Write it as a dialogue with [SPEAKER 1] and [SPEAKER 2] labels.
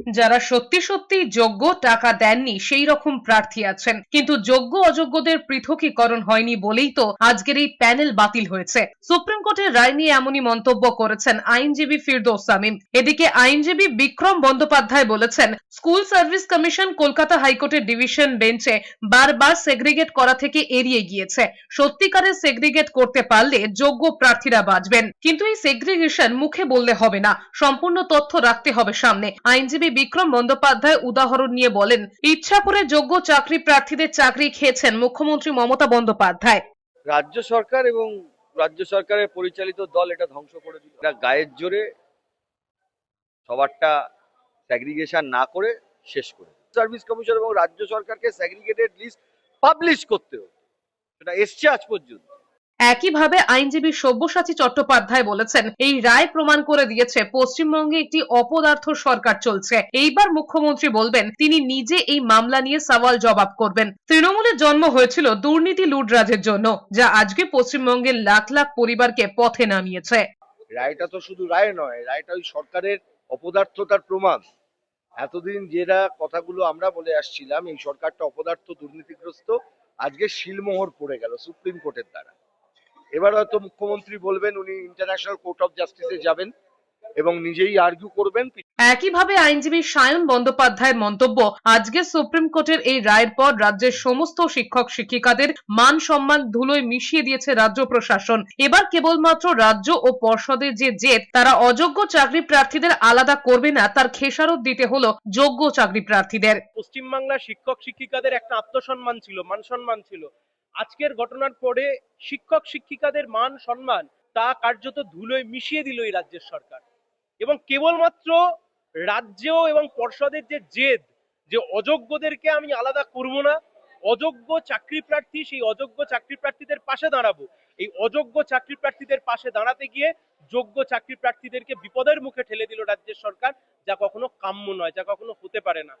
[SPEAKER 1] যারা সত্যি সত্যি যোগ্য টাকা দেননি, সেই রকম প্রার্থী আছেন। কিন্তু যোগ্য অযোগ্যদের পৃথকীকরণ হয়নি বলেই তো আজকের এই প্যানেল বাতিল হয়েছে। সুপ্রিম কোর্টের রায় নিয়ে এমনই মন্তব্য করেছেন আইনজীবী ফিরদৌস সামিম। এদিকে আইনজীবী বিক্রম বন্দ্যোপাধ্যায় বলেছেন, স্কুল সার্ভিস কমিশন কলকাতা হাইকোর্টের ডিভিশন বেঞ্চে বারবার সেগ্রিগেট করা থেকে এড়িয়ে গিয়েছে। সত্যিকারের সেগ্রিগেট করতে পারলে যোগ্য প্রার্থীরা বাঁচবেন। কিন্তু এই সেগ্রিগেশন মুখে বললে হবে না। সম্পূর্ণ তথ্য রাখতে হবে সামনে। আইনজীবী বিক্রম বন্দ্যোপাধ্যায় উদাহরণ নিয়ে বলেন ইচ্ছা করে যোগ্য চাকরি প্রার্থীদের চাকরি খেয়েছেন মুখ্যমন্ত্রী মমতা বন্দ্যোপাধ্যায়।
[SPEAKER 2] রাজ্য সরকার এবং রাজ্য সরকারের পরিচালিত দল এটা ধ্বংস করে দিল। এটা গায়ের জোরে সবারটা স্যাগ্রিগেশন না করে শেষ করে সার্ভিস কমিশন এবং রাজ্য সরকারকে স্যাগ্রিগেটেড লিস্ট পাবলিশ করতে হবে সেটা এসছে আজ পর্যন্ত।
[SPEAKER 1] একইভাবে আইনজীবী সব্যসাচী চট্টোপাধ্যায় বলেছেন, এই রায় প্রমাণ করে দিয়েছে পশ্চিমবঙ্গে একটি অপদার্থ সরকার চলছে। এইবার মুখ্যমন্ত্রী বলবেন, তিনি নিজে এই মামলা নিয়ে সওয়াল জবাব করবেন। তৃণমূলের জন্ম হয়েছিল দুর্নীতি লুটরাজের জন্য, যা আজকে পশ্চিমবঙ্গের লাখ লাখ পরিবারকে পথে নামিয়েছে।
[SPEAKER 2] রায়টা তো শুধু রায় নয়, রায়টা ওই সরকারের অপদার্থতার প্রমাণ। এতদিন যেটা কথাগুলো আমরা বলে আসছিলাম, এই সরকারটা অপদার্থ, দুর্নীতিগ্রস্ত, আজকে শিলমোহর পড়ে গেল সুপ্রিম কোর্টের দ্বারা। এবার হয়তো মুখ্যমন্ত্রী বলবেন উনি ইন্টারন্যাশনাল কোর্ট অফ জাস্টিসে যাবেন এবং নিজেই আর্গিউ করবেন।
[SPEAKER 1] একইভাবে আইনজীবী সায়ন বন্দ্যোপাধ্যায়ের মন্তব্য আজকে সুপ্রিম কোর্টের এই রায়ের পর রাজ্যের সমস্ত শিক্ষক শিক্ষিকাদের মান সম্মান ধুলোয় মিশিয়ে দিয়েছে রাজ্য প্রশাসন। এবার কেবলমাত্র রাজ্য ও পর্ষদের যে জেদ তারা অযোগ্য চাকরি প্রার্থীদের আলাদা করবে না তার খেসারত দিতে হলো যোগ্য চাকরি প্রার্থীদের।
[SPEAKER 3] পশ্চিমবাংলার শিক্ষক শিক্ষিকাদের একটা আত্মসম্মান ছিল মান সম্মান ছিল। আজকের ঘটনার পরে শিক্ষক শিক্ষিকাদের মান সম্মান তা কার্যত ধুলোয় মিশিয়ে দিল এই রাজ্যের সরকার। এবং কেবলমাত্র রাজ্য এবং পর্ষদের যে জেদ, যে অযোগ্যদেরকে আমি আলাদা করব না, অযোগ্য চাকরি প্রার্থী, সেই অযোগ্য চাকরি প্রার্থীদের পাশে দাঁড়াবো। এই অযোগ্য চাকরি প্রার্থীদের পাশে দাঁড়াতে গিয়ে যোগ্য চাকরি প্রার্থীদেরকে বিপদের মুখে ঠেলে দিল রাজ্যের সরকার, যা কখনো কাম্য নয়, যা কখনো হতে পারে না।